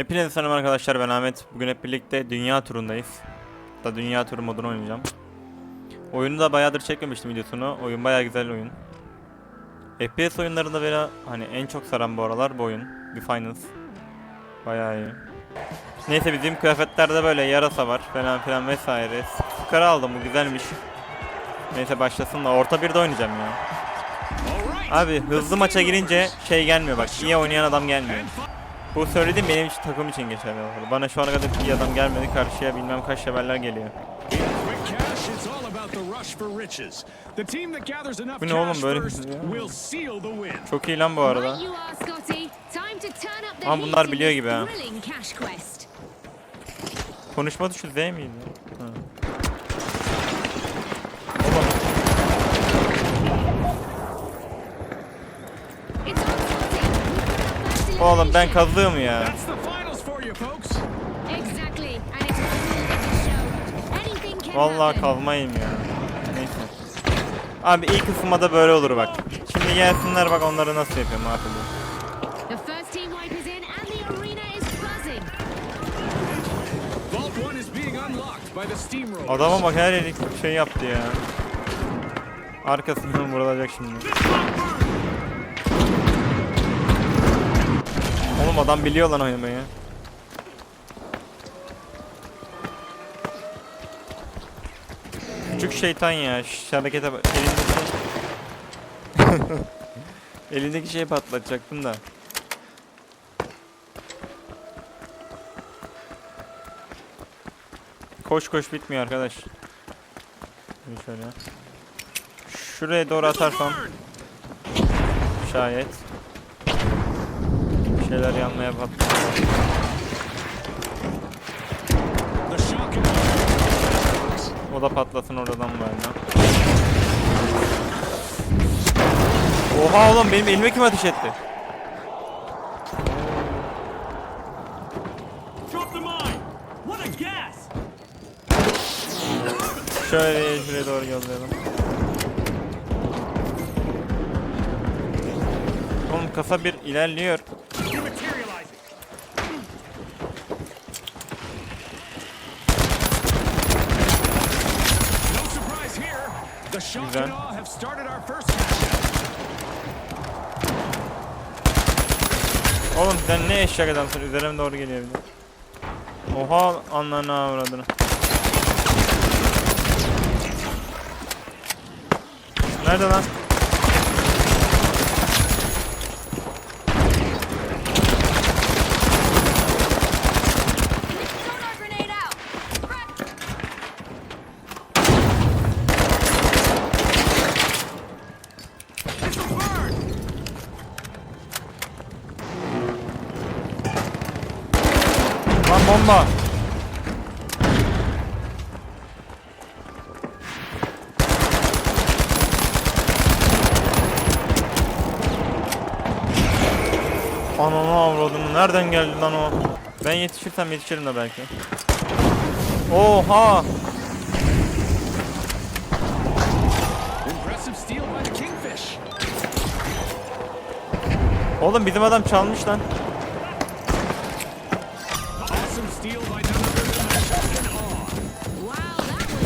Hepinize selam arkadaşlar ben Ahmet. Bugün hep birlikte dünya turundayız. Da dünya turu modunu oynayacağım. Oyunu da bayağıdır çekmemiştim videosunu. Oyun bayağı güzel oyun. FPS oyunlarında beni hani en çok saran bu aralar bu oyun. Defiance. Bayağı iyi. Neyse bizim kıyafetlerde böyle yarasa var falan filan vesaire. Skara aldım bu güzelmiş. Neyse başlasın da orta birde oynayacağım ya. Abi hızlı maça girince şey gelmiyor bak iyi oynayan adam gelmiyor. Bu söylediğim benim için takım için geçerli. Bana şu ana kadar iyi adam gelmedi karşıya bilmem kaç leveller geliyor. Bu ne oğlum böyle. Çok iyi lan bu arada. Ama bunlar biliyor gibi ha. Konuşma tuşu Z miydi? Ha. It's on, Scotty. We've got Oğlum ben acceleration. kazığım ya. That's the finals for you, folks. Exactly. And it's all in the show. Anything can Vallahi happen. kazmayayım ya. Neyse. Abi ilk ısınmada böyle olur bak. Şimdi gelsinler bak onları nasıl yapıyorum abi. The first team wipe is in and the arena is buzzing. Vault 1 is being unlocked by the steamroller. Adama bak her yeri şey yaptı ya. Arkasından vurulacak şimdi. Oğlum adam biliyor lan oynamayı. Küçük şeytan ya. Şu harekete bak. Elindeki... Elindeki şeyi patlatacaktım da. Koş koş bitmiyor arkadaş. Şöyle. Şuraya doğru atarsam şayet şeyler yanmaya and O da patlasın oradan böyle. Oha oğlum benim elime kim ateş etti? Şöyle şuraya doğru yollayalım. Oğlum kasa bir ilerliyor. Out. Oğlum sen ne eşek adamsın üzerime doğru geliyor bir de. Oha anlarına avradını. Nerede lan? Sonar grenade out. Lan bomba. Ananı avradını nereden geldi lan o? Ben yetişirsem yetişirim de belki. Oha! Impressive steal by the Kingfish. Oğlum bizim adam çalmış lan.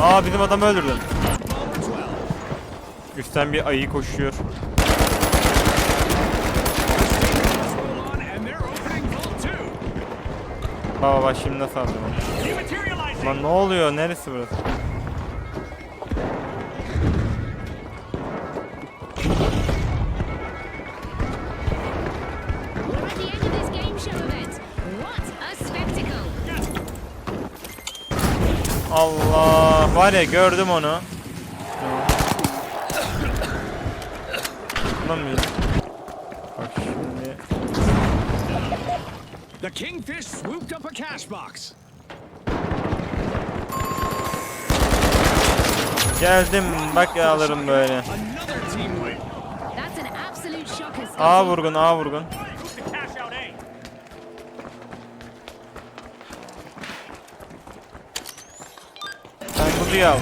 Aa bizim adamı öldürdün. Bomber 12. Üstten bir ayı koşuyor. Roll on and they're opening vault 2. Baba bak şimdi nasıl? Dematerializing! Lan ne oluyor? Neresi burası? Allah var ya gördüm onu. Lan The Kingfish swooped up a cash box. Geldim bak ya alırım böyle. A vurgun A vurgun. Sen kutuyu al.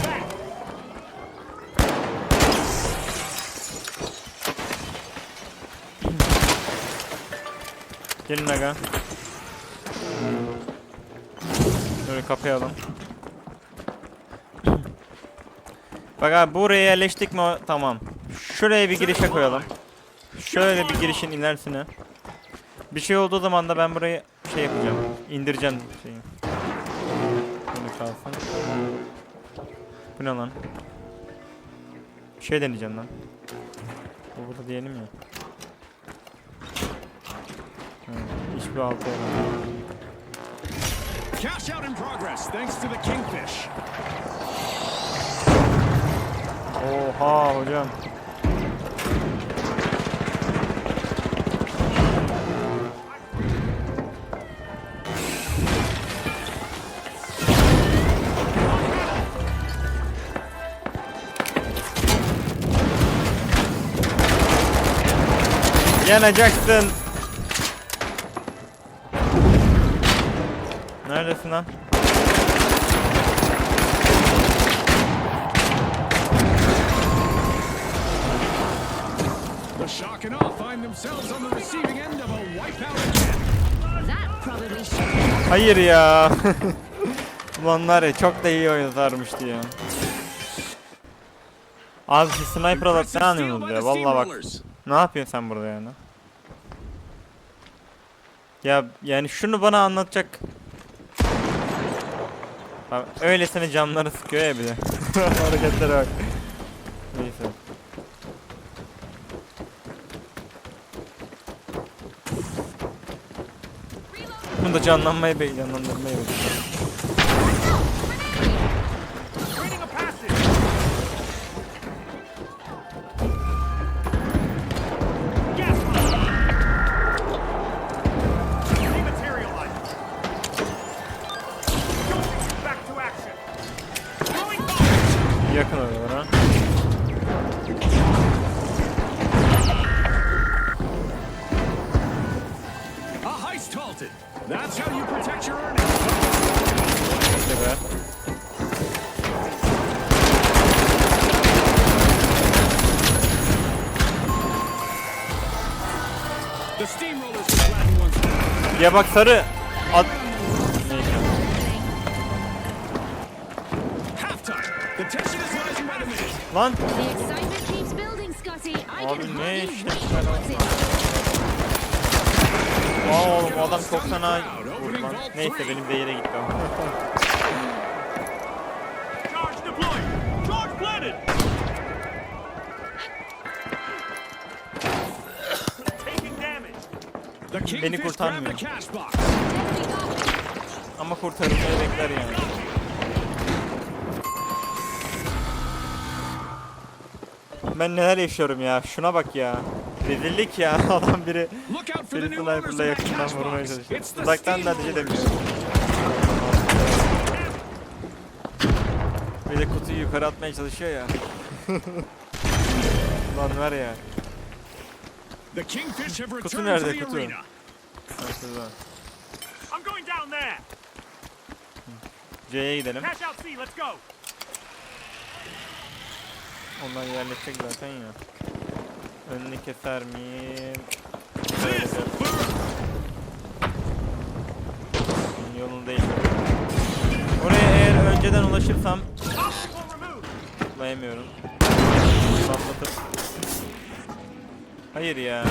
Gelin aga. Şöyle kapayalım. Bak abi buraya yerleştik mi tamam. Şuraya bir girişe koyalım. Şöyle bir girişin ilerisine. Bir şey olduğu zaman da ben burayı şey yapacağım. İndireceğim şeyi. Bunu kalsın. Bu ne lan? Şey deneyeceğim lan. Bu burada diyelim ya. Hı, hiçbir altı yaramıyor. Cash out in progress thanks to the Kingfish. Oha hocam. Yanacaksın. Neredesin lan? The shock and awe find themselves on the receiving end of a wipeout again. That probably Hayır ya. Ulan var ya çok da iyi oynarmıştı ya. Abi siz sniper Impressive ne anlıyorsunuz ya? the Vallahi bak. Ne yapıyorsun sen burada yani? Ya yani şunu bana anlatacak. Bak öylesine camları sıkıyor ya bir de. Hareketlere bak. Neyse. Bunu da canlanmayı be canlandırmayı bekliyorum. A heist halted. That's how you protect your earnings. The steamrollers will flatten one's. Ya bak sarı. At. Halftime. The tension is rising by the minute. Lan. The excitement keeps building, Scotty. I Abi can ne hardly wait. Aa oğlum adam çok fena vurdu lan. Neyse benim de yere gitti ama. The kurtarmıyor. Ama kurtarılmayı bekler yani. Ben neler yaşıyorum ya. Şuna bak ya. Rezillik ya. Adam biri Of sniper'la yakından vurmaya çalışıyor. Uzaktan da ateş edemiyor. Bir de kutuyu yukarı atmaya çalışıyor ya. Lan var ya. Kutu nerede, kutu? şurada. C'ye gidelim. Onlar yerleşecek zaten ya. Önünü keser miyim? Yolunu değil. Oraya eğer önceden ulaşırsam. Atlayamıyorum. Patlatıp. Hayır ya.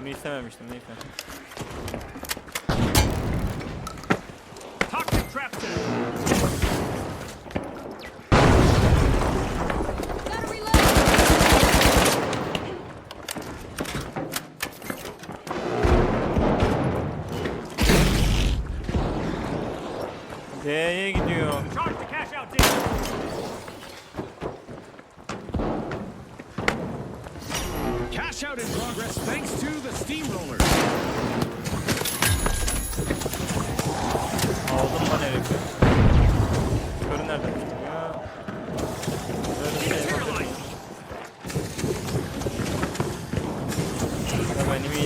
Bunu istememiştim neyse.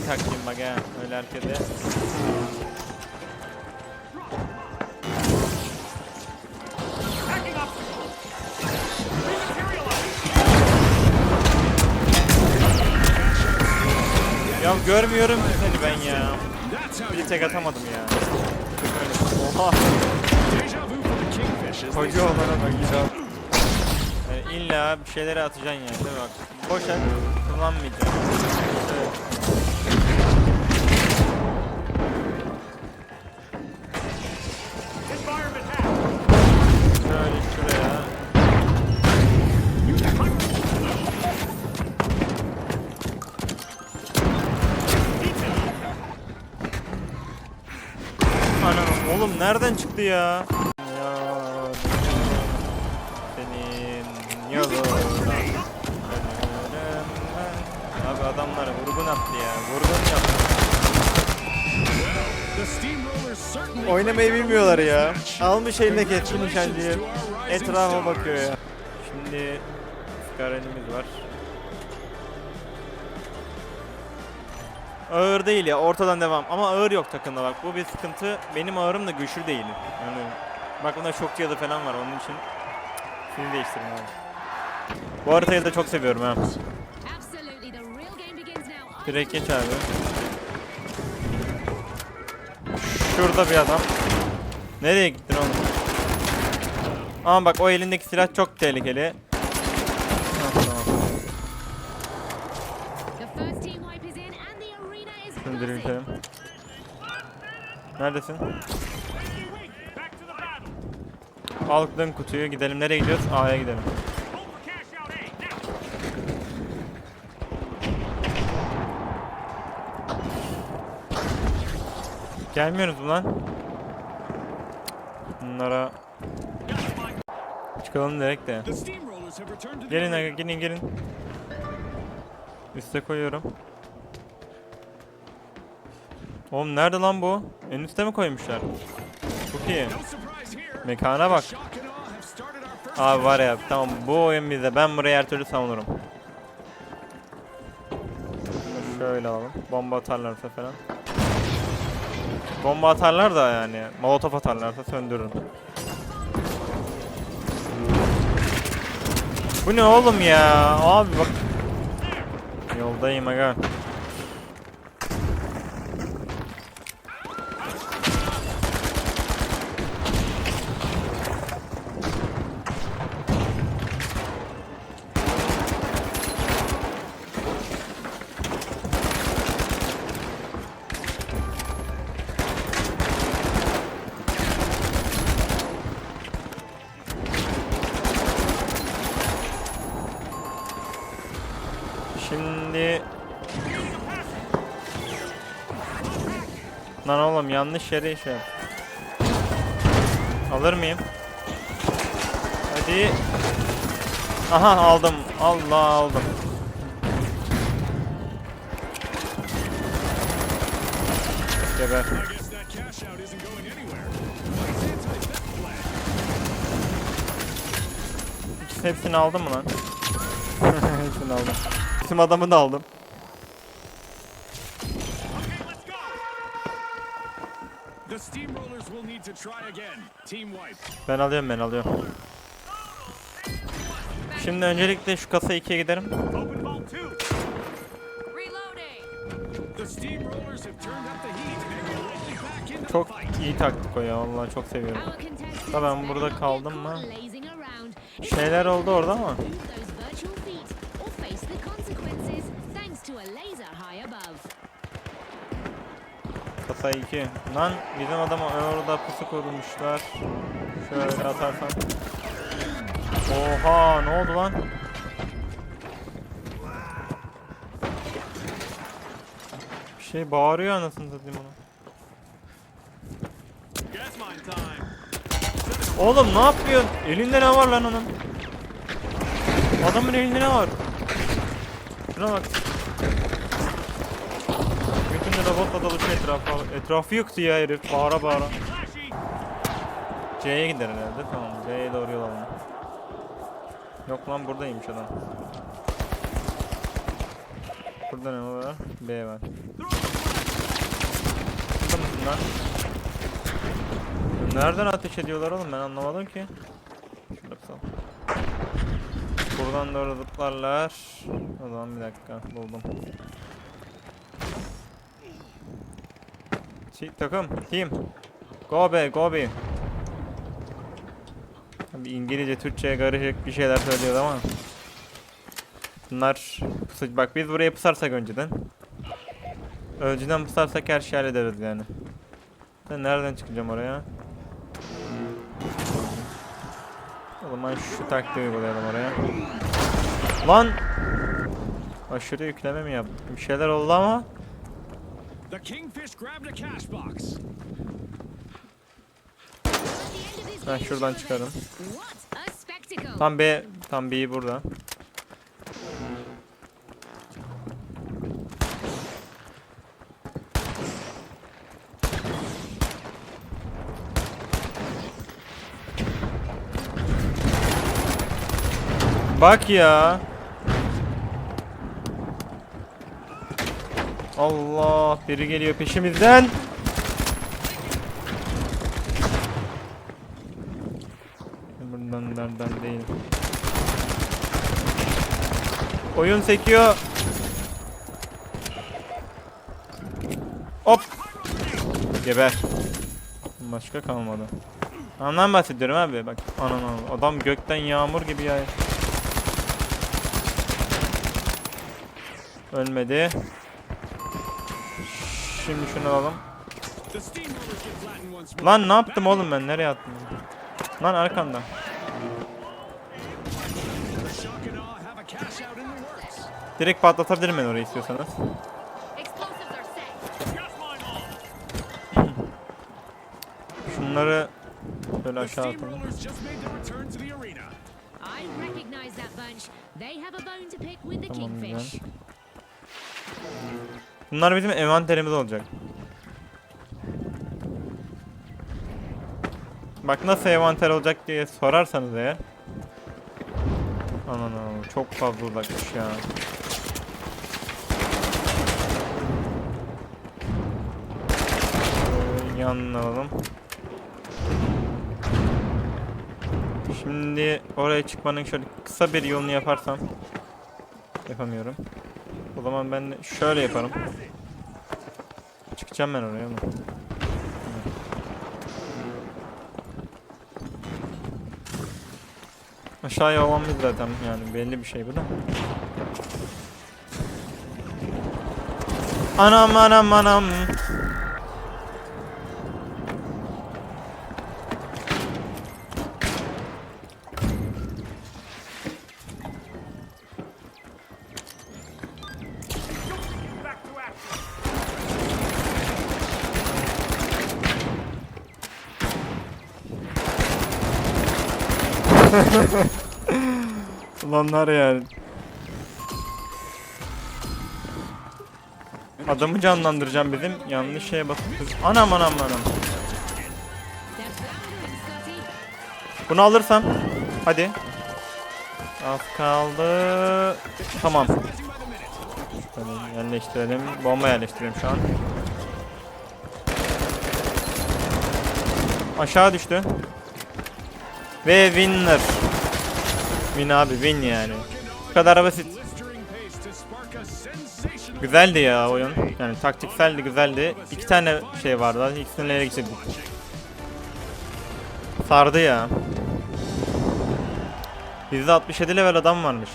Ya taktiğim bak ha. Öyle herkese. Ya görmüyorum seni ben ya. Bir tek atamadım ya. Oha. Koca olana bak icap. Yani illa bir şeylere atacaksın yani değil mi bak. Boş et. Kullanmayacağım. Evet. Nereden çıktı ya? Ya senin yoluna. Abi adamlara vurgun attı ya. Vurgun yaptı. Oynamayı bilmiyorlar ya. Almış eline Congratulations nişancıyı. Etrafa bakıyor ya. Şimdi Skaren'imiz var. Ağır değil ya ortadan devam. Ama ağır yok takımda bak. Bu bir sıkıntı. Benim ağırım da güçlü değil. Yani bak bunda şok yadı falan var. Onun için Şimdi değiştirdim abi. Bu haritayı da çok seviyorum ha. Direkt geç abi. Şurada bir adam. Nereye gittin oğlum? Ama bak o elindeki silah çok tehlikeli. Tamam. Şunu diriltelim. Neredesin? Aldın kutuyu gidelim. Nereye gidiyoruz? A'ya gidelim. Gelmiyoruz mu lan? Bunlara çıkalım direkt de. Gelin gelin gelin. Üste koyuyorum. Oğlum nerede lan bu? En üste mi koymuşlar? Çok iyi. Mekana bak. Abi var ya tamam bu oyun bizde. Ben burayı her türlü savunurum. Şöyle alalım. Bomba atarlarsa falan. Bomba atarlar da yani. Molotof atarlarsa söndürürüm. Bu ne oğlum ya? Abi bak. Yoldayım aga. Oğlum yanlış yere şey. Alır mıyım? Hadi. Aha aldım. Allah aldım. Geber. Hepsini aldım mı lan? hepsini aldım. Bizim adamı da aldım. Ben alıyorum ben alıyorum. Şimdi öncelikle şu kasa 2'ye giderim. Çok iyi taktik o ya vallahi çok seviyorum. Da ben burada kaldım mı? Şeyler oldu orada ama. Kasa 2. Lan bizim adama orada pusu kurmuşlar. Şöyle atarsan. Oha ne oldu lan? Bir şey bağırıyor anasını satayım onu. Oğlum ne yapıyorsun? Elinde ne var lan onun? Adamın elinde ne var? Şuna bak. Robotla dolaşıyor etrafı. Etrafı yıktı ya herif. Bağıra bağıra. C'ye gider herhalde. Tamam. C'ye doğru yol alalım. Yok lan buradaymış adam. Burada ne var? B var. Burada mısın lan? Nereden ateş ediyorlar oğlum ben anlamadım ki. Şurada kısalım. Buradan doğru zıplarlar. O zaman bir dakika buldum. Şey, takım, team. Go be go be. Abi İngilizce Türkçe'ye karışık bir şeyler söylüyor ama. Bunlar pusu- bak biz buraya pusarsak önceden. Önceden pusarsak her şeyi hallederiz yani. Ben nereden çıkacağım oraya? O zaman şu taktiği uygulayalım oraya. Lan! Aşırı yükleme mi yaptım? Bir şeyler oldu ama. Kingfish grabbed a cash box. Ben şuradan çıkarım. Tam B, tam B'yi burada. Bak ya. Allah biri geliyor peşimizden. Buradan nereden değil. Oyun sekiyor. Hop. Geber. Başka kalmadı. Andan bahsediyorum abi bak. Anan. Adam gökten yağmur gibi ya. Ölmedi. Şimdi şunu alalım. Lan ne yaptım oğlum ben? Nereye attım? Lan arkanda. Direkt patlatabilirim ben orayı istiyorsanız. Şunları böyle aşağı atalım. Tamam, güzel. Bunlar bizim envanterimiz olacak. Bak nasıl envanter olacak diye sorarsanız eğer. Anan çok fazla uzakmış ya. Şöyle Yanına alalım. Şimdi oraya çıkmanın şöyle kısa bir yolunu yaparsam yapamıyorum. O zaman ben şöyle yaparım. Çıkacağım ben oraya ama. Aşağıya avamız zaten yani belli bir şey bu da. Anam anam anam. Ulanlar yani. Adamı canlandıracağım bizim. Yanlış şeye basıp Anam anam anam. Scotty. Bunu alırsam. Hadi. Az kaldı. Tamam. Şöyle yerleştirelim. Bomba yerleştirelim şu an. Aşağı düştü. Ve winner. Win abi win yani. Bu kadar basit. Güzeldi ya oyun. Yani taktikseldi güzeldi. İki tane şey vardı. İkisini ele geçirdik. Sardı ya. Bizde 67 level adam varmış.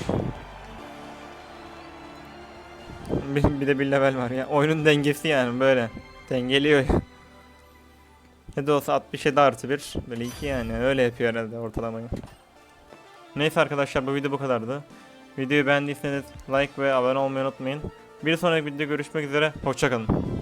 Bir, bir de bir level var ya. Oyunun dengesi yani böyle. Dengeliyor. Ne de olsa 67 artı 1. Böyle 2 yani. Öyle yapıyor herhalde ortalamayı. Neyse arkadaşlar bu video bu kadardı. Videoyu beğendiyseniz like ve abone olmayı unutmayın. Bir sonraki videoda görüşmek üzere. Hoşçakalın.